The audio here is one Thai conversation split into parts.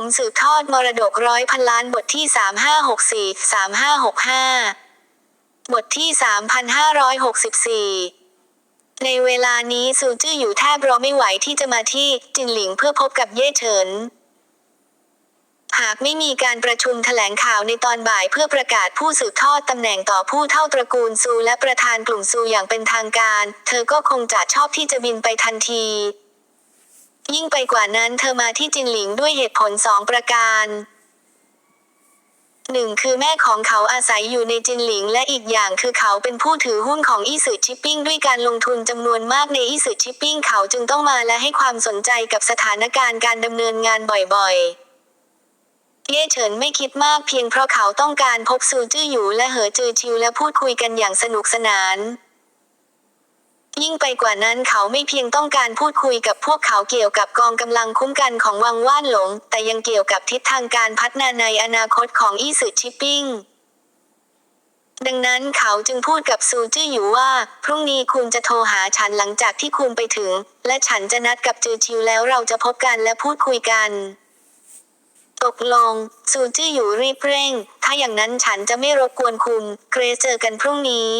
ผมสืบทอดมรดกร้อยพันล้านบทที่ 3564 3565 บทที่ 3564ในเวลานี้ซูจื้ออยู่แทบรอไม่ไหวที่จะมาที่จินหลิงเพื่อพบกับเย่เฉิน หากไม่มีการประชุมแถลงข่าวในตอนบ่ายเพื่อประกาศผู้สืบทอดตำแหน่งต่อผู้เท่าตระกูลซูและประธานกลุ่มซูอย่างเป็นทางการ เธอก็คงจะชอบที่จะบินไปทันที ยิ่งไปกว่านั้นเธอมาที่จินหลิงด้วยเหตุผลสองประการหนึ่งคือแม่ของเขาอาศัยอยู่ในจินหลิง และอีกอย่างคือเขาเป็นผู้ถือหุ้นของอี้สือชิปปิ้งด้วยการลงทุนจำนวนมากในอี้สือชิปปิ้งเขาจึงต้องมาและให้ความสนใจกับสถานการณ์การดำเนินงานบ่อยๆ เย่เฉินไม่คิดมากเพียงเพราะเขาต้องการพบซูจื้อหยูและเหอจือชิวและพูดคุยกันอย่างสนุกสนาน ยิ่งไปกว่านั้นเขาไม่เพียงต้องการพูดคุยกับพวกเขาเกี่ยวกับกองกำลังคุ้มกันของวังว่านหลง แต่ยังเกี่ยวกับทิศทางการพัฒนาในอนาคตของอี้สือชิปปิ้งดังนั้นเขาจึงพูดกับซูจื้ออยู่ว่า พรุ่งนี้คุณจะโทรหาฉันหลังจากที่คุณไปถึง และฉันจะนัดกับจือชิวแล้วเราจะพบกันและพูดคุยกัน ตกลง ซูจื้ออยู่รีบเร่ง ถ้าอย่างนั้นฉันจะไม่รบกวนคุณ เกรซเจอกันพรุ่งนี้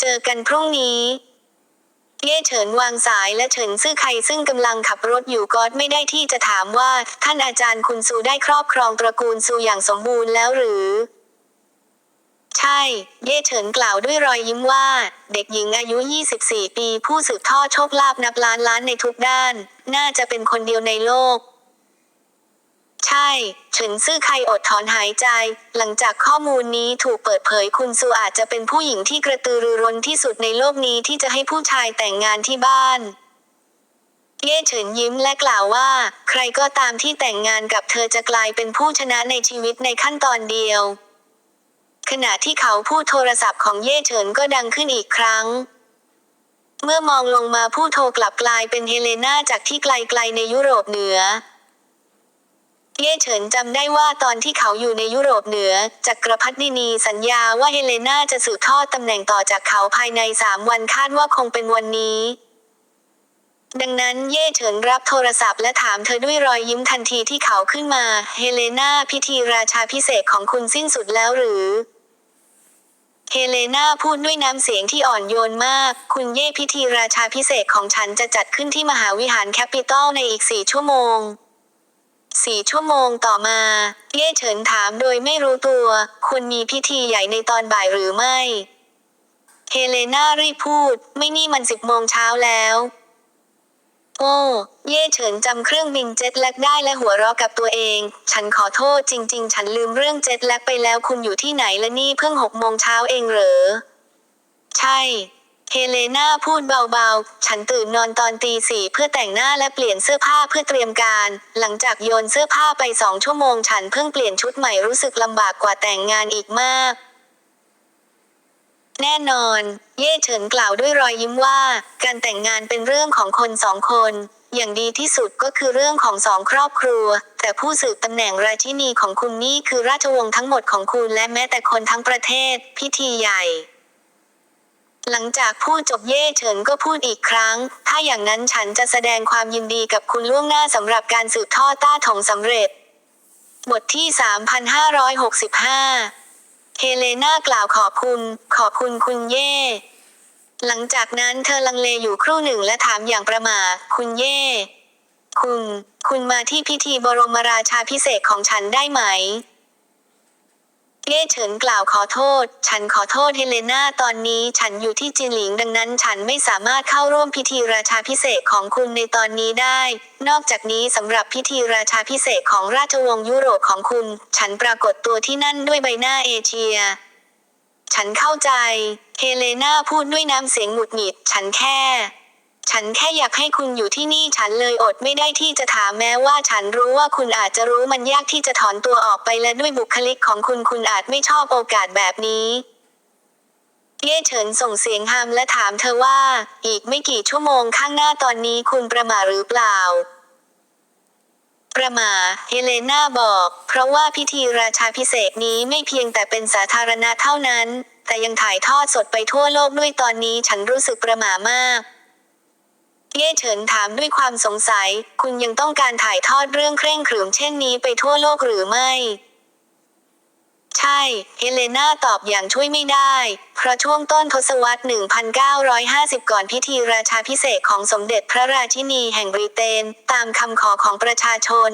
เจอกันพรุ่งนี้ เย่เฉินวางสายและเฉินซื่อใครซึ่งกำลังขับรถอยู่ก็ไม่ได้ที่จะถามว่า ท่านอาจารย์คุณซูได้ครอบครองตระกูลซูอย่างสมบูรณ์แล้วหรือ ใช่ เย่เฉินกล่าวด้วยรอยยิ้มว่า เด็กหญิงอายุ 24 ปี ผู้สืบทอดโชคลาภนับล้านล้านในทุกด้าน น่าจะเป็นคนเดียวในโลก ใช่เฉินซื่อไครอดถอนหายใจ หลังจากข้อมูลนี้ถูกเปิดเผยคุณซูอาจจะเป็นผู้หญิงที่กระตือรือร้นที่สุดในโลกนี้ที่จะให้ผู้ชายแต่งงานที่บ้านเย่เฉินยิ้มและกล่าวว่า ใครก็ตามที่แต่งงานกับเธอจะกลายเป็นผู้ชนะในชีวิตในขั้นตอนเดียว ขณะที่เขาพูดโทรศัพท์ของเย่เฉินก็ดังขึ้นอีกครั้ง เมื่อมองลงมาผู้โทรกลับกลายเป็นเฮเลนาจากที่ไกลๆในยุโรปเหนือ เย่เฉินจำได้ว่าตอนที่เขาอยู่ในยุโรปเหนือจักรพรรดินีสัญญาว่าเฮเลนาจะสืบทอดตำแหน่งต่อจากเขาภายในสามวันคาดว่าคงเป็นวันนี้ ดังนั้นเย่เฉินรับโทรศัพท์และถามเธอด้วยรอยยิ้มทันทีที่เขาขึ้นมา เฮเลนาพิธีราชาพิเศษของคุณสิ้นสุดแล้วหรือ เฮเลนาพูดด้วยน้ำเสียงที่อ่อนโยนมาก คุณเย่พิธีราชาพิเศษของฉันจะจัดขึ้นที่มหาวิหารแคปิตอลในอีกสี่ชั่วโมง สี่ชั่วโมงต่อมา เย่เฉินถามโดยไม่รู้ตัว คุณมีพิธีใหญ่ในตอนบ่ายหรือไม่ เฮเลนารีพูด ไม่นี่มันสิบโมงเช้าแล้ว โอ้ เย่เฉินจำเครื่องบินเจ็ตแลกได้และหัวเราะกับตัวเอง ฉันขอโทษจริง ๆ ฉันลืมเรื่องเจ็ตแลกไปแล้วคุณอยู่ที่ไหนและนี่เพิ่งหกโมงเช้าเองเหรอ ใช่ เฮเลนาพูดเบาๆ ฉันตื่นนอนตอนตีสี่เพื่อแต่งหน้าและเปลี่ยนเสื้อผ้าเพื่อเตรียมการ หลังจากโยนเสื้อผ้าไปสองชั่วโมงฉันเพิ่งเปลี่ยนชุดใหม่รู้สึกลำบากกว่าแต่งงานอีกมาก แน่นอน เย่เฉินกล่าวด้วยรอยยิ้มว่า การแต่งงานเป็นเรื่องของคนสองคน อย่างดีที่สุดก็คือเรื่องของสองครอบครัว แต่ผู้สืบตำแหน่งราชินีของคุณนี่คือราชวงศ์ทั้งหมดของคุณและแม้แต่คนทั้งประเทศ พิธีใหญ่ หลังจากพูดจบเย่เฉินก็พูดอีกครั้ง ถ้าอย่างนั้นฉันจะแสดงความยินดีกับคุณล่วงหน้าสำหรับการสืบทอดต้าถงสำเร็จ บทที่ 3565 เฮเลนากล่าวขอบคุณ ขอบคุณคุณเย่ หลังจากนั้นเธอลังเลอยู่ครู่หนึ่งและถามอย่างประมาคุณเย่ คุณ คุณมาที่พิธีบรมราชาพิเศษของฉันได้ไหม เย่เฉินกล่าวขอโทษ ฉันขอโทษเฮเลนาตอนนี้ฉันอยู่ที่จินหลิงดังนั้นฉันไม่สามารถเข้าร่วมพิธีราชาพิเศษของคุณในตอนนี้ได้ นอกจากนี้สำหรับพิธีราชาพิเศษของราชวงศ์ยุโรปของคุณ ฉันปรากฏตัวที่นั่นด้วยใบหน้าเอเชีย ฉันเข้าใจ เฮเลนาพูดด้วยน้ำเสียงหงุดหงิด ฉันแค่ ฉันแค่อยากให้คุณอยู่ที่นี่ฉันเลยอดไม่ได้ที่จะถามแม้ว่าฉันรู้ว่าคุณอาจจะรู้มันยากที่จะถอนตัวออกไปและด้วยบุคลิกของคุณคุณอาจไม่ชอบโอกาสแบบนี้เย่เฉินส่งเสียงฮามและถามเธอว่า อีกไม่กี่ชั่วโมงข้างหน้าตอนนี้คุณประมาหรือเปล่า ประมาเฮเลนาบอก เพราะว่าพิธีราชาพิเศษนี้ไม่เพียงแต่เป็นสาธารณะเท่านั้น แต่ยังถ่ายทอดสดไปทั่วโลกด้วยตอนนี้ฉันรู้สึกประหม่ามาก เย่เฉินถามด้วยความสงสัย คุณยังต้องการถ่ายทอดเรื่องเคร่งขรึมเช่นนี้ไปทั่วโลกหรือไม่ ใช่ เฮเลนาตอบอย่างช่วยไม่ได้ เพราะช่วงต้นทศวรรษ 1950 ก่อนพิธีราชาพิเศษของสมเด็จพระราชินีแห่งบริเตน ตามคำขอของประชาชน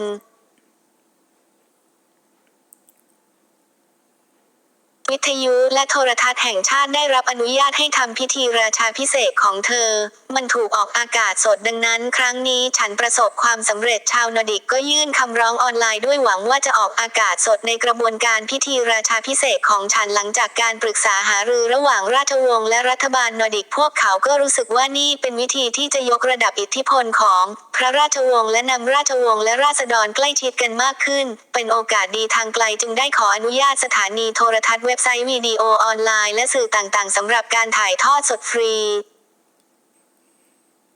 วิทยุและโทรทัศน์แห่งชาติได้รับอนุญาตให้ทำพิธีราชาพิเศษของเธอ มันถูกออกอากาศสดดังนั้น ครั้งนี้ฉันประสบความสำเร็จชาวนอดิกก็ยื่นคำร้องออนไลน์ด้วยหวังว่าจะออกอากาศสดในกระบวนการพิธีราชาพิเศษของฉันหลังจากการปรึกษาหารือระหว่างราชวงศ์และรัฐบาลนอดิกพวกเขาก็รู้สึกว่านี่เป็นวิธีที่จะยกระดับอิทธิพลของ พระราชวงศ์และนำราชวงศ์และราษฎรใกล้ชิดกันมากขึ้น เป็นโอกาสดีทางไกลจึงได้ขออนุญาตสถานีโทรทัศน์เว็บไซต์วิดีโอออนไลน์และสื่อต่างๆสำหรับการถ่ายทอดสดฟรี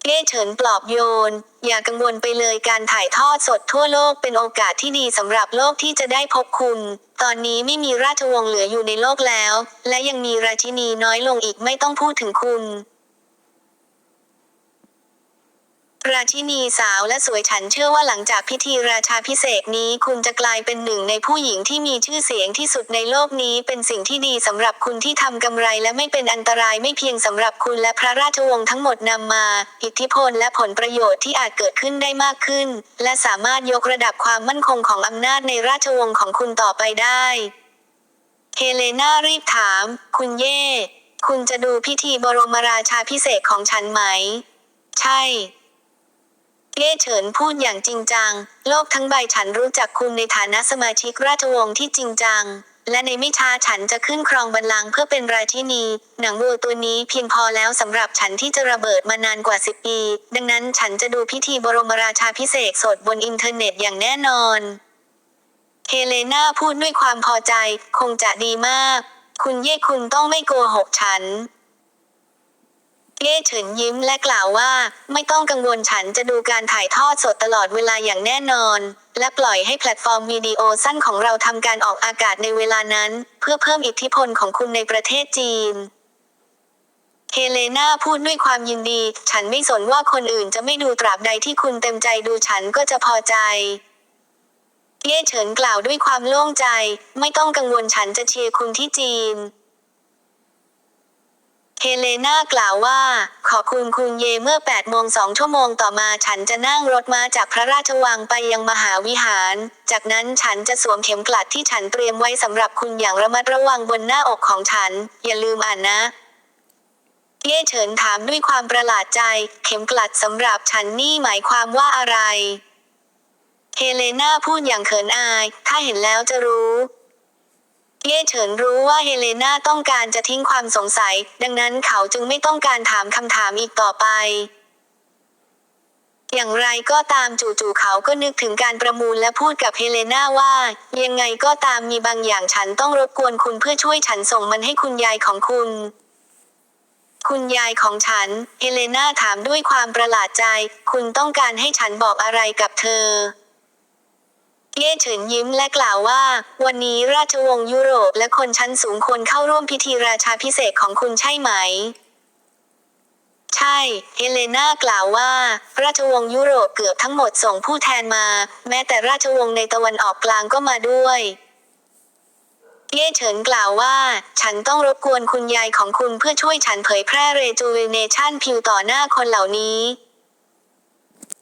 เก้เฉินปลอบโยน อย่ากังวลไปเลยการถ่ายทอดสดทั่วโลกเป็นโอกาสที่ดีสำหรับโลกที่จะได้พบคุณ ตอนนี้ไม่มีราชวงศ์เหลืออยู่ในโลกแล้ว และยังมีราชินีน้อยลงอีกไม่ต้องพูดถึงคุณ ราชินีสาวและสวยฉันเชื่อว่าหลังจากพิธีราชาพิเศษนี้คุณจะกลายเป็นหนึ่งในผู้หญิงที่มีชื่อเสียงที่สุดในโลกนี้เป็นสิ่งที่ดีสำหรับคุณที่ทำกำไรและไม่เป็นอันตรายไม่เพียงสำหรับคุณและพระราชวงศ์ทั้งหมดนำมา อิทธิพลและผลประโยชน์ที่อาจเกิดขึ้นได้มากขึ้น และสามารถยกระดับความมั่นคงของอำนาจในราชวงศ์ของคุณต่อไปได้เฮเลนารีบถาม คุณเย่ คุณจะดูพิธีบรมราชาพิเศษของฉันไหม ใช่ เย่เฉินพูดอย่างจริงจัง โลกทั้งใบฉันรู้จักคุณในฐานะสมาชิกราชวงศ์ที่จริงจัง และในไม่ช้าฉันจะขึ้นครองบัลลังก์เพื่อเป็นราชินี หนังวัวตัวนี้เพียงพอแล้วสำหรับฉันที่จะระเบิดมานานกว่าสิบปี ดังนั้นฉันจะดูพิธีบรมราชาพิเศษสดบนอินเทอร์เน็ตอย่างแน่นอน เฮเลนาพูดด้วยความพอใจ คงจะดีมาก คุณเย่คุณต้องไม่โกหกฉัน เย่เฉินยิ้มและกล่าวว่า ไม่ต้องกังวลฉันจะดูการถ่ายทอดสดตลอดเวลาอย่างแน่นอน และปล่อยให้แพลตฟอร์มวิดีโอสั้นของเราทำการออกอากาศในเวลานั้น เพื่อเพิ่มอิทธิพลของคุณในประเทศจีนเฮเลนาพูดด้วยความยินดี ฉันไม่สนว่าคนอื่นจะไม่ดูตราบใดที่คุณเต็มใจดูฉันก็จะพอใจ เย่เฉินกล่าวด้วยความโล่งใจ ไม่ต้องกังวลฉันจะเชียร์คุณที่จีน เฮเลนากล่าวว่า ขอบคุณคุณเยเมื่อ8โมง2ชั่วโมงต่อมาฉันจะนั่งรถมาจากพระราชวังไปยังมหาวิหาร จากนั้นฉันจะสวมเข็มกลัดที่ฉันเตรียมไว้สำหรับคุณอย่างระมัดระวังบนหน้าอกของฉัน อย่าลืมอ่านนะ เย่เฉินถามด้วยความประหลาดใจ เข็มกลัดสำหรับฉันนี่หมายความว่าอะไร เฮเลนาพูดอย่างเขินอาย ถ้าเห็นแล้วจะรู้ เย่เฉินรู้ว่าเฮเลนาต้องการจะทิ้งความสงสัย ดังนั้นเขาจึงไม่ต้องการถามคำถามอีกต่อไป อย่างไรก็ตามจู่ๆเขาก็นึกถึงการประมูลและพูดกับเฮเลนาว่า ยังไงก็ตามมีบางอย่างฉันต้องรบกวนคุณเพื่อช่วยฉันส่งมันให้คุณยายของคุณคุณยายของฉัน เฮเลนาถามด้วยความประหลาดใจ คุณต้องการให้ฉันบอกอะไรกับเธอ เย่เฉินยิ้มและกล่าวว่า วันนี้ราชวงศ์ยุโรปและคนชั้นสูงควรเข้าร่วมพิธีราชาพิเศษของคุณใช่ไหม ใช่ เฮเลนากล่าวว่า ราชวงศ์ยุโรปเกือบทั้งหมดส่งผู้แทนมา แม้แต่ราชวงศ์ในตะวันออกกลางก็มาด้วยเย่เฉินกล่าวว่า ฉันต้องรบกวนคุณยายของคุณเพื่อช่วยฉันเผยแพร่เรจูเวเนชันพิวต่อหน้าคนเหล่านี้